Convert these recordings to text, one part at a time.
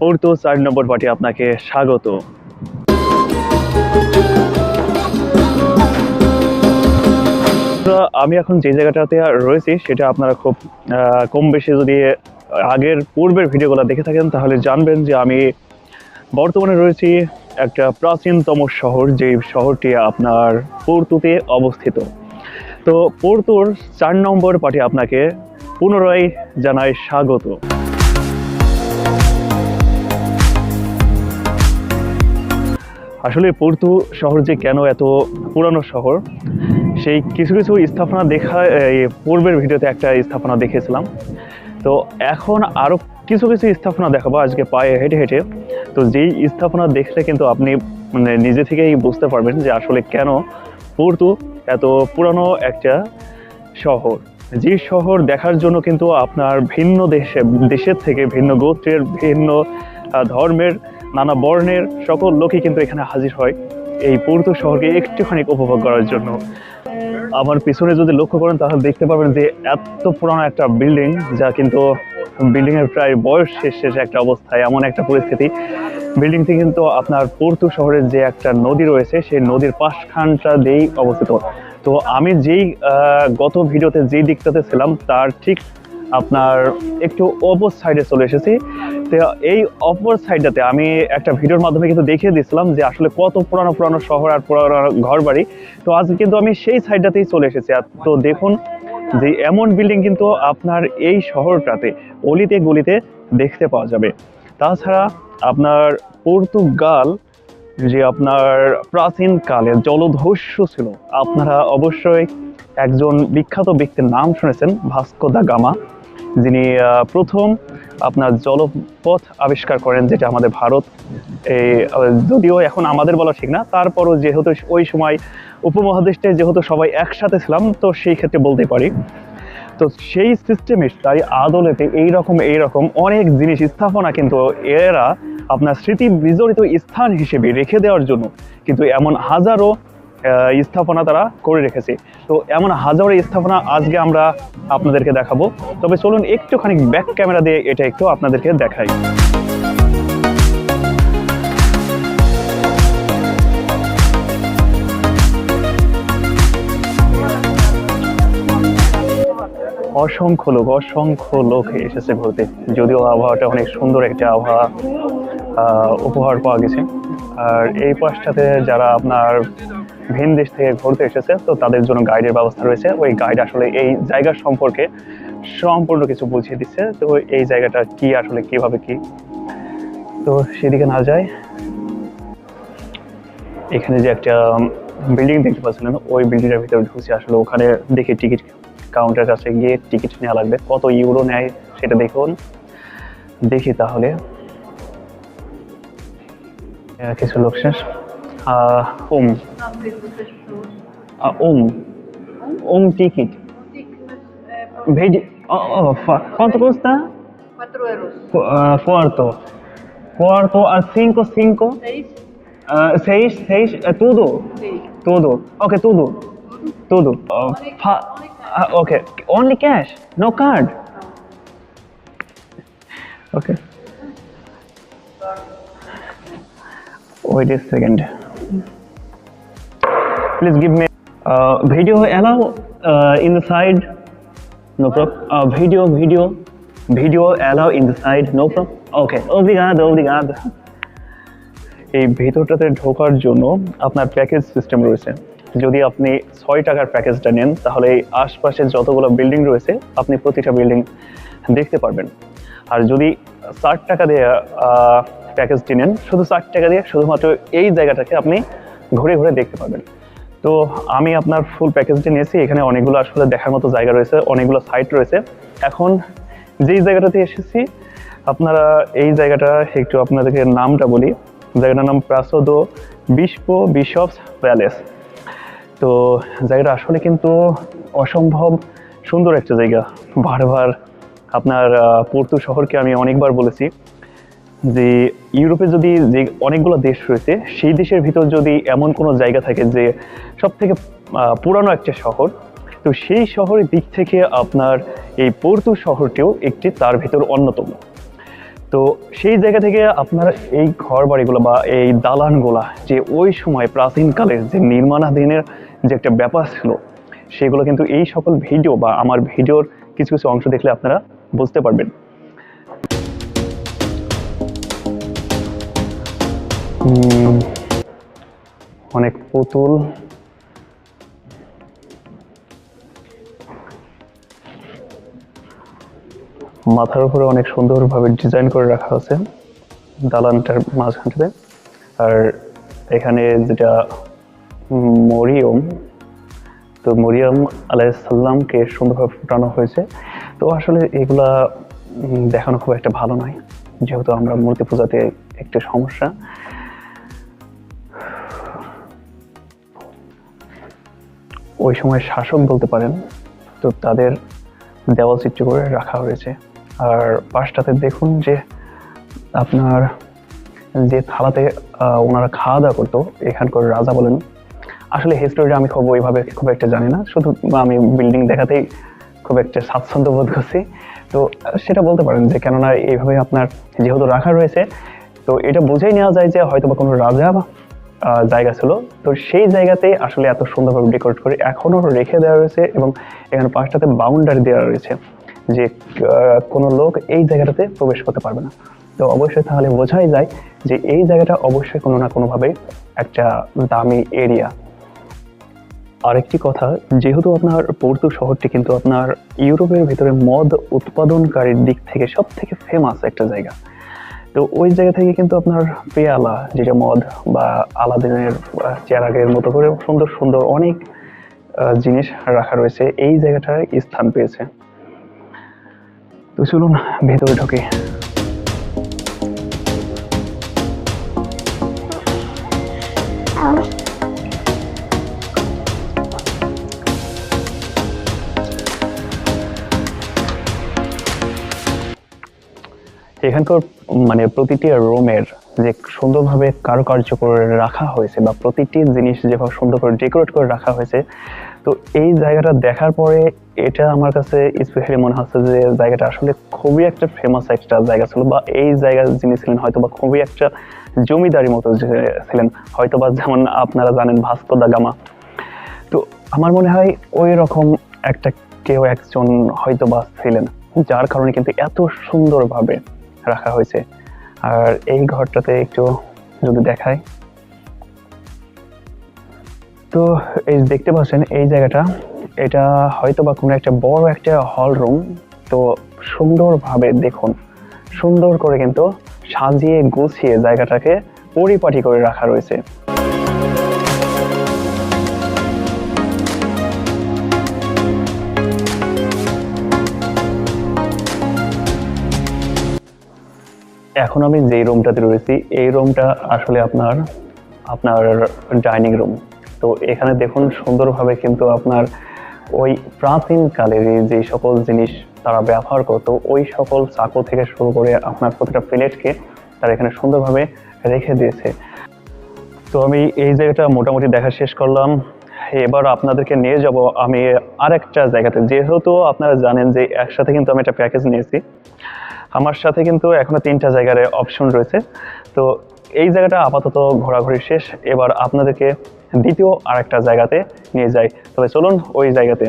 Porto চার নম্বর party আপনাকে স্বাগত। আমি এখন যে জায়গাটাতে রয়েছি, সেটা আপনারা খুব কম বেশি যদি আগের পূর্বের ভিডিওগুলো দেখে থাকেন, তাহলে জানবেন যে আমি বর্তমানে রয়েছি একটা প্রাচীনতম শহর যে শহরটি আপনার পোর্তুতে অবস্থিত। তো পর্তুর চার নম্বর পার্টি আপনাকে পুনরায় জানাই স্বাগত। আসলে পর্তু শহর যে কেন এত পুরানো শহর, সেই কিছু কিছু স্থাপনা দেখা পূর্বের ভিডিওতে একটা স্থাপনা দেখেছিলাম। তো এখন আরও কিছু কিছু স্থাপনা দেখাবো আজকে পায়ে হেঁটে হেঁটে। তো যেই স্থাপনা দেখলে কিন্তু আপনি মানে নিজে থেকেই বুঝতে পারবেন যে আসলে কেন পর্তু এত পুরানো একটা শহর। যে শহর দেখার জন্য কিন্তু আপনার ভিন্ন দেশে, দেশের থেকে ভিন্ন গোত্রের, ভিন্ন ধর্মের নানা বর্ণের সকল লোকই কিন্তু এখানে হাজির হয় এই পূর্ত শহরকে একটুখানি উপভোগ করার জন্য। আমার পিছনে যদি লক্ষ্য করেন, তাহলে দেখতে পাবেন যে এত পুরানো একটা বিল্ডিং, যা কিন্তু বিল্ডিং এর প্রায় বয়স শেষ শেষ একটা অবস্থায়, এমন একটা পরিস্থিতি। বিল্ডিংটি কিন্তু আপনার পর্তু শহরের যে একটা নদী রয়েছে, সেই নদীর পাশখানটা দিয়েই অবস্থিত। তো আমি যেই গত ভিডিওতে যেই দিকটাতে ছিলাম, তার ঠিক আপনার একটু অপর সাইডে চলে এসেছি। তো এই অপর সাইডটাতে আমি একটা ভিডিওর মাধ্যমে কিন্তু দেখিয়ে দিয়েছিলাম যে আসলে কত পুরানো পুরানো শহর আর পুরানো ঘর বাড়ি তো আজ কিন্তু আমি সেই সাইডটাতেই চলে এসেছি। আর তো দেখুন যে এমন বিল্ডিং কিন্তু আপনার এই শহরটাতে অলিতে গলিতে দেখতে পাওয়া যাবে। তাছাড়া আপনার পর্তুগাল যে আপনার প্রাচীন কালে জলধস্য ছিল, আপনারা অবশ্যই একজন বিখ্যাত ব্যক্তির নাম শুনেছেন, ভাস্কো দা গামা। যিনি প্রথম আপনার জলপথ আবিষ্কার করেন, যেটা আমাদের ভারত, এই যদিও এখন আমাদের বলা ঠিক না, তারপরও যেহেতু ওই সময় উপমহাদেশে যেহেতু সবাই একসাথে ছিলাম, তো সেই ক্ষেত্রে বলতে পারি। তো সেই সিস্টেমে তাই আদলেতে এইরকম এইরকম অনেক জিনিস স্থাপনা কিন্তু এরা আপনার স্মৃতি বিজড়িত স্থান হিসেবে রেখে দেওয়ার জন্য, কিন্তু এমন হাজারো স্থাপনা তারা করে রেখেছে। তো এমন হাজারো স্থাপনা আজকে আমরা আপনাদেরকে দেখাবো। তবে চলুন একটুখানি ব্যাক ক্যামেরা দিয়ে এটা একটু আপনাদেরকে দেখাই। অসংখ্য লোক অসংখ্য লোক এসেছে ঘুরতে। যদিও আবহাওয়াটা অনেক সুন্দর একটা আবহাওয়া উপহার পাওয়া গেছে। আর এই পাশটাতে যারা আপনার ভিন দেশ থেকে ঘুরতে এসেছে, তো তাদের জন্য গাইডের ব্যবস্থা রয়েছে। ওই গাইড আসলে এই জায়গা সম্পর্কে সম্পূর্ণ কিছু বুঝিয়ে দিচ্ছে, তো এই জায়গাটা কি, আসলে কীভাবে কি? তো সেদিকে না যায় এখানে যে একটা বিল্ডিং দেখতে পাচ্ছিলেন ওই বিল্ডিংটার ভিতরে ঢুকছি। আসলে ওখানে দেখে টিকিট কাউন্টার কাছে গিয়ে টিকিট নেওয়া লাগবে। কত ইউরো নেয় সেটা দেখুন। দেখি তাহলে। কিছু লোক শেষ। uh, um. Uh, home. Um ticket. É, Vedi. Oh, oh, quanto custa? 4 euros. Uh, quarto. Quarto a 5, 5. 6. 6, 6. Tudo? Sim. Tudo. Ok, tudo. Tudo. tudo. Uh, only, only cash. Uh, ok. Only cash. No card. No. Ok. Wait a second. Please give me uh, video allow uh, in the side. No problem. Uh, video, video, video allow in the side. No problem. Okay. Obrigado, obrigado. এই ভেতরটাতে ঢোকার জন্য আপনার package system রয়েছে যদি আপনি ছয় টাকার প্যাকেজটা নেন তাহলে এই আশপাশে যতগুলো বিল্ডিং রয়েছে আপনি প্রতিটা বিল্ডিং দেখতে পারবেন আর যদি ষাট টাকা দিয়ে প্যাকেজটি নেন শুধু ষাট টাকা দিয়ে শুধুমাত্র এই জায়গাটাকে আপনি ঘুরে ঘুরে দেখতে পাবেন তো আমি আপনার ফুল প্যাকেজটি নিয়েছি, এখানে অনেকগুলো আসলে দেখার মতো জায়গা রয়েছে, অনেকগুলো সাইট রয়েছে। এখন যেই জায়গাটাতে এসেছি, আপনারা এই জায়গাটা একটু আপনাদেরকে নামটা বলি। জায়গাটার নাম প্রাসোদো বিস্প বিশপস প্যালেস। তো জায়গাটা আসলে কিন্তু অসম্ভব সুন্দর একটা জায়গা। বারবার আপনার পর্তু শহরকে আমি অনেকবার বলেছি। যে ইউরোপে যদি যে অনেকগুলো দেশ রয়েছে, সেই দেশের ভিতর যদি এমন কোনো জায়গা থাকে যে সব থেকে পুরানো একটা শহর, তো সেই শহরের দিক থেকে আপনার এই পর্তু শহরটিও একটি তার ভিতর অন্যতম। তো সেই জায়গা থেকে আপনার এই ঘর বাড়িগুলো বা এই দালানগুলা যে ওই সময় প্রাচীনকালের যে নির্মাণাধীনের যে একটা ব্যাপার ছিল, সেগুলো কিন্তু এই সকল ভিডিও বা আমার ভিডিওর কিছু কিছু অংশ দেখলে আপনারা বুঝতে পারবেন। অনেক পুতুল। মাথার উপরে অনেক সুন্দরভাবে ডিজাইন করে রাখা আছে দালানটার মাঝখানটাতে। আর এখানে যেটা মরিয়ম, তো মরিয়ম আলাইসাল্লামকে সুন্দরভাবে ফুটানো হয়েছে। তো আসলে এগুলা দেখানো খুব একটা ভালো নয়। যেহেতু আমরা মূর্তি পূজাতে একটি সমস্যা। ওই সময় শাসক বলতে পারেন, তো তাদের দেওয়াল চিত্র করে রাখা হয়েছে। আর পাশটাতে দেখুন যে আপনার যে থালাতে ওনারা খাওয়া দাওয়া করতো, এখানকার রাজা বলেন। আসলে হিস্টোরিটা আমি খুব ওইভাবে খুব একটা জানি না, শুধু আমি বিল্ডিং দেখাতেই খুব একটা স্বাচ্ছন্দ্য বোধ করছি। তো সেটা বলতে পারেন যে কেননা এইভাবে আপনার যেহেতু রাখা রয়েছে, তো এটা বুঝেই নেওয়া যায় যে হয়তো বা কোনো রাজা বা জায়গা ছিল। তো সেই জায়গাতে আসলে এত সুন্দরভাবে ডেকোরেট করে এখনও রেখে দেওয়া রয়েছে এবং এখানে পাঁচটাতে বাউন্ডারি দেওয়া রয়েছে যে কোনো লোক এই জায়গাটাতে প্রবেশ করতে পারবে না। তো অবশ্যই তাহলে বোঝাই যায় যে এই জায়গাটা অবশ্যই কোনো না কোনোভাবে একটা দামি এরিয়া আরেকটি কথা, যেহেতু আপনার পর্তু শহরটি কিন্তু আপনার ইউরোপের ভিতরে মদ উৎপাদনকারীর দিক থেকে সব থেকে ফেমাস একটা জায়গা। তো ওই জায়গা থেকে কিন্তু আপনার পেয়ালা, যেটা মদ বা আলাদিনের চেরাগের মতো করে সুন্দর সুন্দর অনেক জিনিস রাখা রয়েছে, এই জায়গাটায় স্থান পেয়েছে। তো চলুন, ভেতরে ঢোকে। এখানকার মানে প্রতিটি রুমের যে সুন্দরভাবে কারুকার্য করে রাখা হয়েছে বা প্রতিটি জিনিস যেভাবে সুন্দর করে ডেকোরেট করে রাখা হয়েছে, তো এই জায়গাটা দেখার পরে এটা আমার কাছে স্পেশালি মনে হচ্ছে যে জায়গাটা আসলে খুবই একটা ফেমাস একটা জায়গা ছিল বা এই জায়গার যিনি ছিলেন হয়তো বা খুবই একটা জমিদারি মতো ছিলেন, হয়তো বা যেমন আপনারা জানেন ভাস্কো দা গামা। তো আমার মনে হয় ওই রকম একটা কেউ একজন হয়তো বা ছিলেন, যার কারণে কিন্তু এত সুন্দরভাবে রাখা হয়েছে। আর এই ঘরটাতে একটু যদি দেখাই। তো এই দেখতে পাচ্ছেন, এই জায়গাটা, এটা হয়তো বা কোনো একটা বড় একটা হল রুম তো সুন্দরভাবে দেখুন, সুন্দর করে কিন্তু সাজিয়ে গুছিয়ে জায়গাটাকে পরিপাটি করে রাখা রয়েছে। এখন আমি যেই রুমটাতে রয়েছি, এই রুমটা আসলে আপনার আপনার ডাইনিং রুম তো এখানে দেখুন সুন্দরভাবে কিন্তু আপনার ওই প্রাচীন কালের যে সকল জিনিস তারা ব্যবহার করতো, ওই সকল চাকু থেকে শুরু করে আপনার প্রতিটা প্লেটকে তারা এখানে সুন্দরভাবে রেখে দিয়েছে। তো আমি এই জায়গাটা মোটামুটি দেখা শেষ করলাম। এবার আপনাদেরকে নিয়ে যাব আমি আরেকটা জায়গাতে। যেহেতু আপনারা জানেন যে একসাথে কিন্তু আমি একটা প্যাকেজ নিয়েছি, আমার সাথে কিন্তু এখনও তিনটা জায়গার অপশন রয়েছে। তো এই জায়গাটা আপাতত ঘোরাঘুরি শেষ। এবার আপনাদেরকে দ্বিতীয় আরেকটা জায়গাতে নিয়ে যাই। তবে চলুন ওই জায়গাতে।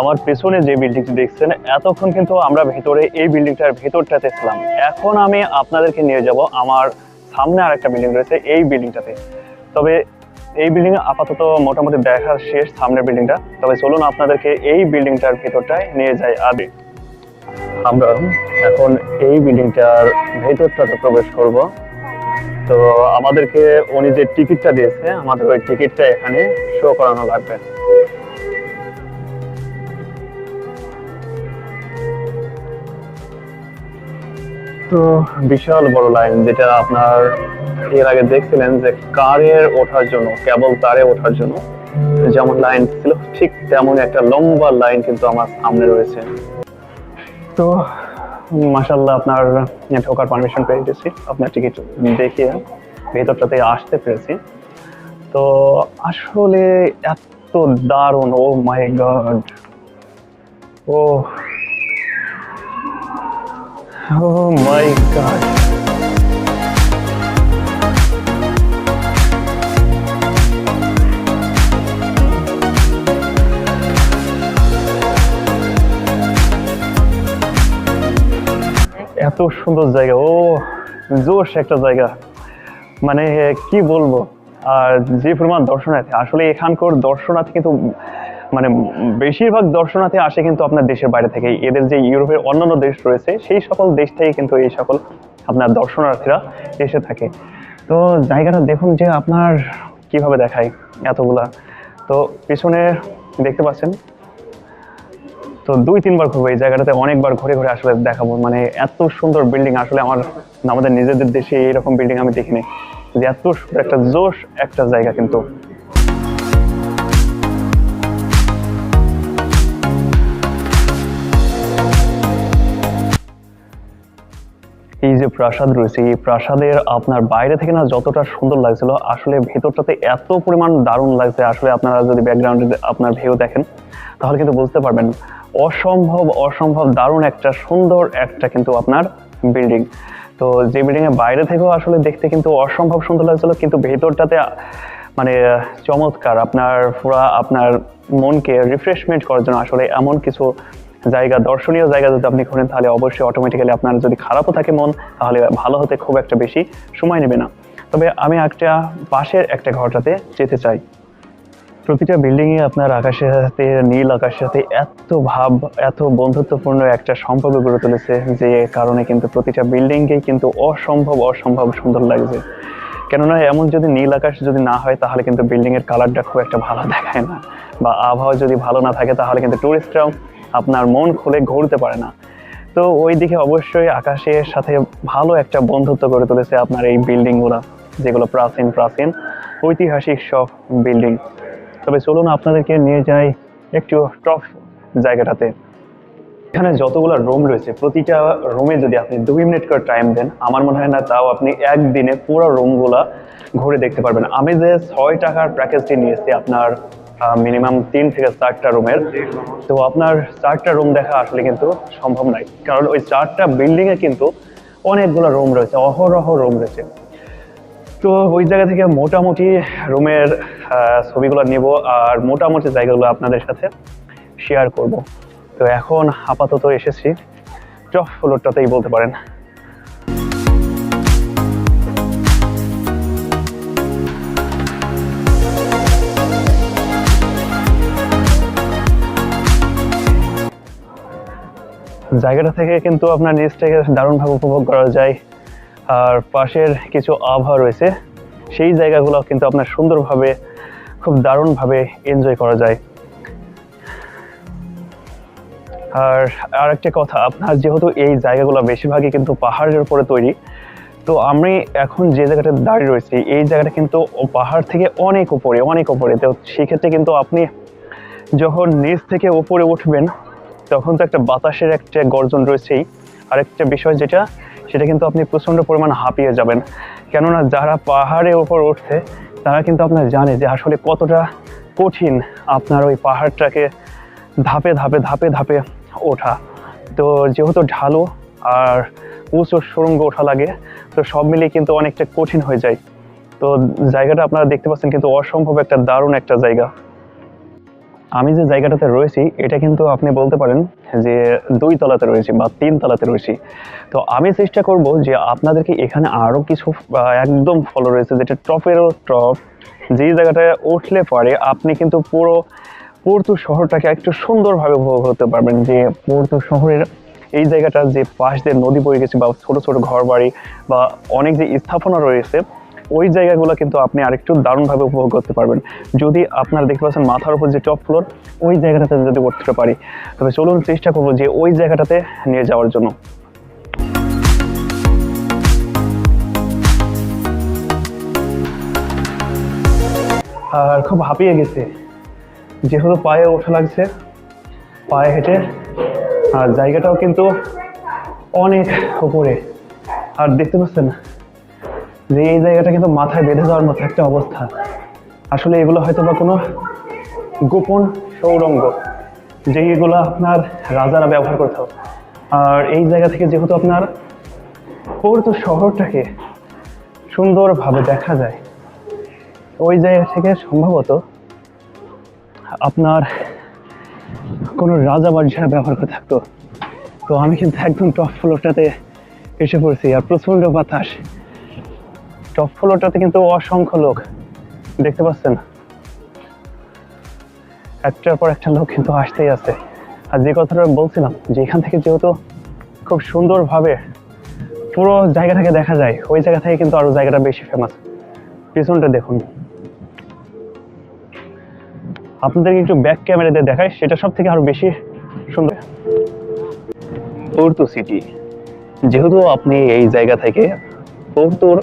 আমার পেছনে যে বিল্ডিংটি দেখছেন, এতক্ষণ কিন্তু আমরা ভেতরে এই বিল্ডিংটার ভেতরটাতে ছিলাম। এখন আমি আপনাদেরকে নিয়ে যাব। আমার সামনে আরেকটা বিল্ডিং রয়েছে, এই বিল্ডিংটাতে তবে এই বিল্ডিং আপাতত মোটামুটি দেখা শেষ সামনের বিল্ডিংটা তবে চলুন আপনাদেরকে এই বিল্ডিংটার ভেতরটায় নিয়ে যাই আগে। আমরা এখন এই বিল্ডিংটার ভেতরটাতে প্রবেশ করব। তো আমাদেরকে উনি যে টিকিটটা দিয়েছে, আমাদের ওই টিকিটটা এখানে শো করানো লাগবে। তো বিশাল বড় লাইন যেটা আপনার এর আগে দেখছিলেন যে কারের ওঠার জন্য, কেবল তারে ওঠার জন্য, যেমন লাইন ছিল, ঠিক তেমন একটা লম্বা লাইন কিন্তু আমার সামনে রয়েছে। তো মাসাল্লাহ আপনার ঢোকার পারমিশন পেয়ে গেছি। আপনার টিকিট দেখিয়ে ভেতরটাতে আসতে পেরেছি। তো, আসলে এত দারুণ oh my god oh Oh my god. এত সুন্দর জায়গা। ও, জোশ একটা জায়গা। মানে কি বলব? আর যে পরিমাণ দর্শনার্থী, আসলে এখানকার দর্শনার্থী কিন্তু মানে বেশিরভাগ দর্শনার্থী আসে কিন্তু আপনার দেশের বাইরে থেকে। এদের যে ইউরোপের অন্যান্য দেশ রয়েছে, সেই সকল দেশ থেকে কিন্তু এই সকল আপনার দর্শনার্থীরা এসে থাকে। তো, জায়গাটা দেখুন যে আপনার কীভাবে দেখায় এতগুলা। তো, পিছনে দেখতে পাচ্ছেন তো দুই, তিনবার ঘুরবো, এই জায়গাটাতে অনেকবার ঘুরে ঘুরে আসলে দেখাবো। মানে এত সুন্দর বিল্ডিং আসলে আমার আমাদের নিজেদের দেশে এরকম বিল্ডিং আমি দেখিনি। যে এত একটা জোশ একটা জায়গা কিন্তু। এই যে প্রাসাদ রয়েছে, এই প্রাসাদের আপনার বাইরে থেকে না যতটা সুন্দর লাগছিল, আসলে ভেতরটাতে এত পরিমাণ দারুণ লাগছে। আসলে আপনারা যদি ব্যাকগ্রাউন্ডে আপনার ভিউ দেখেন, তাহলে কিন্তু বুঝতে পারবেন। অসম্ভব অসম্ভব দারুণ একটা, সুন্দর একটা কিন্তু আপনার বিল্ডিং তো যে বিল্ডিং এর বাইরে থেকেও আসলে দেখতে কিন্তু অসম্ভব সুন্দর লাগছিল, কিন্তু ভেতরটাতে মানে চমৎকার আপনার, পুরা আপনার মনকে রিফ্রেশমেন্ট করার জন্য আসলে এমন কিছু জায়গা, দর্শনীয় জায়গা যদি আপনি ঘোরেন তাহলে অবশ্যই অটোমেটিক্যালি আপনার যদি খারাপও থাকে মন, তাহলে ভালো হতে খুব একটা বেশি সময় নেবে না। তবে আমি একটা পাশের একটা ঘরটাতে যেতে চাই। প্রতিটা বিল্ডিং এ আপনার আকাশের সাথে, নীল আকাশের সাথে এত ভাব, এত বন্ধুত্বপূর্ণ একটা সম্পর্ক গড়ে তুলেছে যে কারণে কিন্তু প্রতিটা বিল্ডিংকেই কিন্তু অসম্ভব অসম্ভব সুন্দর লাগছে। কেননা এমন যদি নীল আকাশ যদি না হয়, তাহলে কিন্তু বিল্ডিং এর কালারটা খুব একটা ভালো দেখায় না। বা আবহাওয়া যদি ভালো না থাকে, তাহলে কিন্তু টুরিস্টরাও আপনার মন খুলে ঘুরতে পারে না। তো ওই দিকে অবশ্যই আকাশের সাথে ভালো একটা বন্ধুত্ব গড়ে তুলেছে আপনার এই বিল্ডিংগুলো যেগুলো প্রাচীন প্রাচীন ঐতিহাসিক সব বিল্ডিং তবে চলুন আপনাদেরকে নিয়ে যাই একটু টফ জায়গাটাতে। এখানে যতগুলো রুম রয়েছে, প্রতিটা রুমে যদি আপনি দুই মিনিট করে টাইম দেন, আমার মনে হয় না তাও আপনি একদিনে পুরো রুমগুলা ঘুরে দেখতে পারবেন। আমি যে ছয় টাকার প্যাকেজটি নিয়েছি আপনার মিনিমাম তিন থেকে চারটা রুমের তো আপনার চারটা রুম দেখা আসলে কিন্তু সম্ভব নয়। কারণ ওই চারটা বিল্ডিংয়ে কিন্তু অনেকগুলো রুম রয়েছে, অহরহ রুম রয়েছে। তো ওই জায়গা থেকে মোটামুটি রুমের ছবিগুলো নেব আর মোটামুটি জায়গাগুলো আপনাদের সাথে শেয়ার করব। তো এখন আপাতত এসেছি। টপ ফ্লোরটাতেই বলতে পারেন। জায়গাটা থেকে কিন্তু আপনার নিচটাকে দারুণভাবে উপভোগ করা যায়। আর পাশের কিছু আবহাওয়া রয়েছে। সেই জায়গাগুলো কিন্তু আপনার সুন্দরভাবে খুব দারুণভাবে এনজয় করা যায়। আর আর একটা কথা, আপনার যেহেতু এই জায়গাগুলো বেশিরভাগই কিন্তু পাহাড়ের উপরে তৈরি, তো আমি এখন যে জায়গাটা দাঁড়িয়ে রয়েছি, এই জায়গাটা কিন্তু পাহাড় থেকে অনেক উপরে অনেক উপরে। তো সেক্ষেত্রে কিন্তু আপনি যখন নিচ থেকে উপরে উঠবেন, তখন তো একটা বাতাসের একটা গর্জন রয়েছেই। আরেকটা বিষয় যেটা, সেটা কিন্তু আপনি প্রচণ্ড পরিমাণ হাঁপিয়ে যাবেন। কেননা যারা পাহাড়ের উপর উঠছে তারা কিন্তু আপনার জানে যে আসলে কতটা কঠিন আপনার ওই পাহাড়টাকে ধাপে ধাপে ধাপে ধাপে ওঠা। তো যেহেতু ঢালো আর উঁচু সুরঙ্গ ওঠা লাগে, তো সব মিলিয়ে কিন্তু অনেকটা কঠিন হয়ে যায়। তো জায়গাটা আপনারা দেখতে পাচ্ছেন কিন্তু অসম্ভব একটা দারুণ একটা জায়গা। আমি যে জায়গাটাতে রয়েছি, এটা কিন্তু আপনি বলতে পারেন যে দুই তলাতে রয়েছি বা তিন তলাতে রয়েছি। তো আমি চেষ্টা করব যে আপনাদেরকে এখানে আরও কিছু একদম ফলো রয়েছে যেটা টপেরও টপ। যেই জায়গাটায় উঠলে পরে, আপনি কিন্তু পুরো পোর্তো শহরটাকে একটু সুন্দরভাবে উপভোগ করতে পারবেন। যে পোর্তো শহরের এই জায়গাটা যে পাশ দিয়ে নদী বয়ে গেছে বা ছোট ছোট ঘর বাড়ি বা অনেক যে স্থাপনা রয়েছে ওই জায়গাগুলো কিন্তু আপনি আরেকটু দারুণভাবে উপভোগ করতে পারবেন। যদি আপনারা দেখতে পাচ্ছেন মাথার উপর যে টপ ফ্লোর ওই জায়গাটাতে যদি উঠতে পারি, তবে চলুন চেষ্টা করব যে ওই জায়গাটাতে নিয়ে যাওয়ার জন্য। আর খুব হাঁপিয়ে গেছে। যেহেতু পায়ে ওঠা লাগছে, পায়ে হেঁটে, আর জায়গাটাও কিন্তু অনেক উপরে। আর দেখতে পাচ্ছেন যে এই জায়গাটা কিন্তু মাথায় বেঁধে যাওয়ার মতো একটা অবস্থা। আসলে এগুলো হয়তো বা কোনো গোপন সৌরঙ্গ, যে যেগুলো আপনার রাজারা ব্যবহার করতো আর এই জায়গা থেকে যেহেতু আপনার পোর্তো শহরটাকে সুন্দরভাবে দেখা যায়, ওই জায়গা থেকে সম্ভবত আপনার কোনো রাজা বাদশাহ ব্যবহার করে থাকতো। তো আমি কিন্তু একদম টপ ফ্লোরটাতে এসে পড়ছি, আর প্রচণ্ড বাতাস। টপ ফ্লোরটাতে কিন্তু অসংখ্য লোক। দেখতে পাচ্ছেন? একটার পর একটা লোক কিন্তু আসতেই আছে। আর যে কথাটা বলছিলাম, যে এখান থেকে যেহেতু খুব সুন্দরভাবে পুরো জায়গাটাকে দেখা যায়, ওই জায়গা থেকে কিন্তু আরও জায়গাটা বেশি ফেমাস পিছনটা দেখুন। আপনাদেরকে একটু ব্যাক ক্যামেরাতে দেখায় সেটা সব থেকে আরও বেশি সুন্দর। পোর্তো সিটি যেহেতু আপনি এই জায়গা থেকে পোর্তোর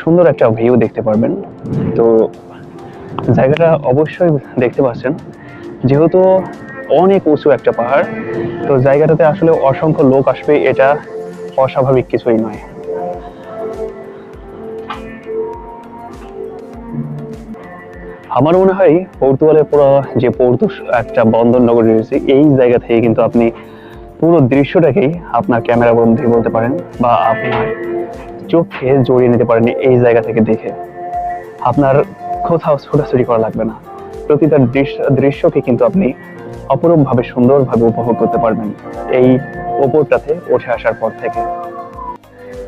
সুন্দর একটা ভিউ দেখতে পারবেন। তো জায়গাটা অবশ্যই দেখতে পাচ্ছেন। যেহেতু অনেক উঁচু একটা পাহাড়, তো জায়গাটাতে আসলে অসংখ্য লোক আসবে, এটা অস্বাভাবিক কিছুই নয়। আমার মনে হয় পর্তুগালের পুরো যে পর্তুস একটা বন্দর নগরী রয়েছে, এই জায়গা থেকে কিন্তু আপনি পুরো দৃশ্যটাকেই আপনার ক্যামেরা বন্ধি বলতে পারেন বা আপনার চোখে জড়িয়ে নিতে পারেন এই জায়গা থেকে দেখে। আপনার কোথাও ছোটাছুটি করা লাগবে না। প্রতিটা দৃশ্য, দৃশ্যকে কিন্তু আপনি অপরূপভাবে, সুন্দরভাবে উপভোগ করতে পারবেন এই ওপরটাতে উঠে আসার পর থেকে।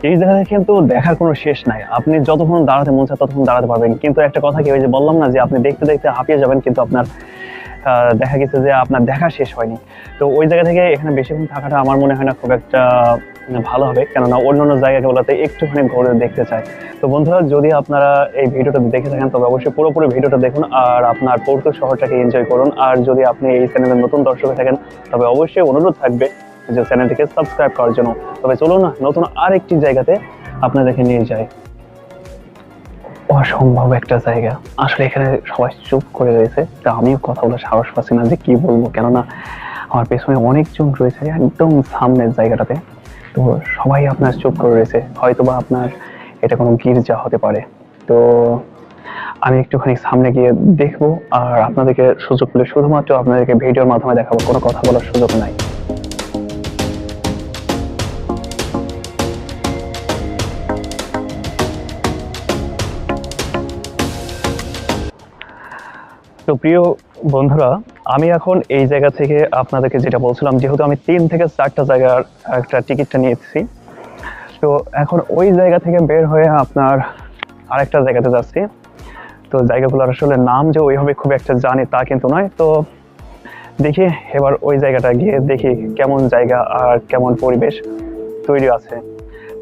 এই জায়গাতে কিন্তু দেখার কোনো শেষ নাই। আপনি যতক্ষণ দাঁড়াতে মন চায় ততক্ষণ দাঁড়াতে পারবেন। কিন্তু একটা কথা কি যে বললাম না যে আপনি দেখতে দেখতে হাঁপিয়ে যাবেন, কিন্তু আপনার দেখা গেছে যে আপনার দেখা শেষ হয়নি। তো ওই জায়গা থেকে এখানে বেশিক্ষণ থাকাটা আমার মনে হয় না খুব একটা ভালো হবে। কেননা অন্যান্য জায়গাগুলোতে একটুখানি ঘুরে দেখতে চাই তো বন্ধুরা, যদি আপনারা এই ভিডিওটা দেখে থাকেন, তবে অবশ্যই পুরোপুরি ভিডিওটা দেখুন আর আপনার পৌর্ত শহরটাকে এনজয় করুন। আর যদি আপনি এই চ্যানেলের নতুন দর্শক থাকেন, তবে অবশ্যই অনুরোধ থাকবে যে চ্যানেলটিকে সাবস্ক্রাইব করার জন্য। তবে চলুন নতুন আরেকটি জায়গাতে আপনাদেরকে নিয়ে যাই। অসম্ভব একটা জায়গা। আসলে এখানে সবাই চুপ করে রয়েছে। তা আমিও কথা বলে সাহস পাচ্ছি না যে কি বলব, কেননা আমার পেছনে অনেকজন রয়েছে একদম সামনের জায়গাটাতে। তো সবাই আপনার চুপ করে রয়েছে। হয়তো বা আপনার এটা কোনো গির্জা হতে পারে। তো আমি একটুখানি সামনে গিয়ে দেখব, আর আপনাদেরকে সুযোগ পেলে শুধুমাত্র আপনাদেরকে ভিডিওর মাধ্যমে দেখাবো। কোনো কথা বলার সুযোগ নাই। তো প্রিয় বন্ধুরা, আমি এখন এই জায়গা থেকে আপনাদেরকে যেটা বলছিলাম, যেহেতু আমি তিন থেকে চারটা জায়গার একটা টিকিটটা নিয়েছি, তো এখন ওই জায়গা থেকে বের হয়ে আপনার আরেকটা জায়গাতে যাচ্ছি। তো জায়গাগুলোর আসলে নাম যে ওইভাবে খুব একটা জানি তা কিন্তু নয়। তো দেখি এবার ওই জায়গাটা গিয়ে দেখি কেমন জায়গা আর কেমন পরিবেশ তৈরি আছে।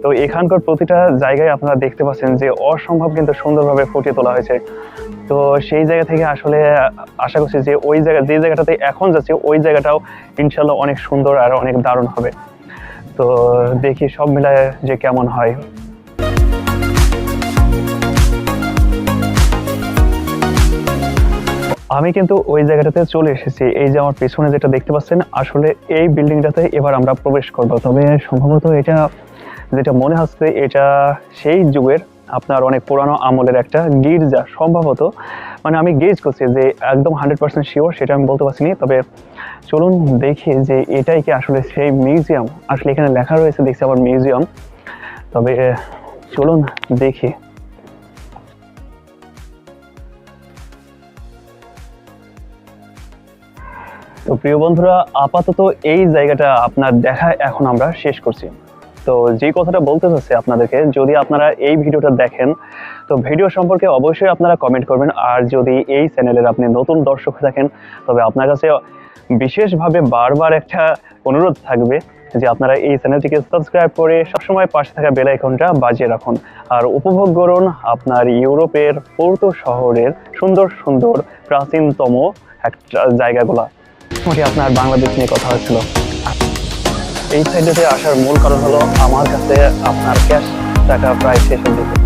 তো এখানকার প্রতিটা জায়গায় আপনারা দেখতে পাচ্ছেন যে অসম্ভব কিন্তু সুন্দরভাবে ফুটিয়ে তোলা হয়েছে। তো সেই জায়গা থেকে আসলে আশা করছি যে ওই জায়গা যে জায়গাটাতে এখন যাচ্ছি, ওই জায়গাটাও ইনশাল্লাহ অনেক সুন্দর আর অনেক দারুণ হবে। তো দেখি সব মিলায় যে কেমন হয়। আমি কিন্তু ওই জায়গাটাতে চলে এসেছি। এই যে আমার পেছনে যেটা দেখতে পাচ্ছেন, আসলে এই বিল্ডিংটাতে এবার আমরা প্রবেশ করব। তবে সম্ভবত এটা যেটা মনে হচ্ছে, এটা সেই যুগের আপনার অনেক পুরানো আমলের একটা গির্জা, সম্ভবত মানে আমি গেজ করছি যে একদম হান্ড্রেড পার্সেন্ট শিওর সেটা আমি বলতে পারছি তবে চলুন দেখি যে এটাই কি আসলে সেই মিউজিয়াম। আসলে এখানে লেখা রয়েছে, দেখছি আবার মিউজিয়াম। তবে চলুন দেখি। তো প্রিয় বন্ধুরা, আপাতত এই জায়গাটা আপনার দেখা এখন আমরা শেষ করছি। তো যে কথাটা বলতে চাচ্ছি আপনাদেরকে, যদি আপনারা এই ভিডিওটা দেখেন, তো ভিডিও সম্পর্কে অবশ্যই আপনারা কমেন্ট করবেন। আর যদি এই চ্যানেলের আপনি নতুন দর্শক থাকেন, তবে আপনার কাছে বিশেষভাবে বারবার একটা অনুরোধ থাকবে যে আপনারা এই চ্যানেলটিকে সাবস্ক্রাইব করে সবসময় পাশে থাকা বেল আইকনটা বাজিয়ে রাখুন। আর উপভোগ করুন আপনার ইউরোপের পৌর্ত শহরের সুন্দর সুন্দর, প্রাচীনতম একটা জায়গাগুলা। মোটামুটি আপনার বাংলাদেশ নিয়ে কথা হয়েছিল এই সাইডেতে আসার মূল কারণ হলো আমার কাছে আপনার ক্যাশ টাকা প্রায় শেষের দিকে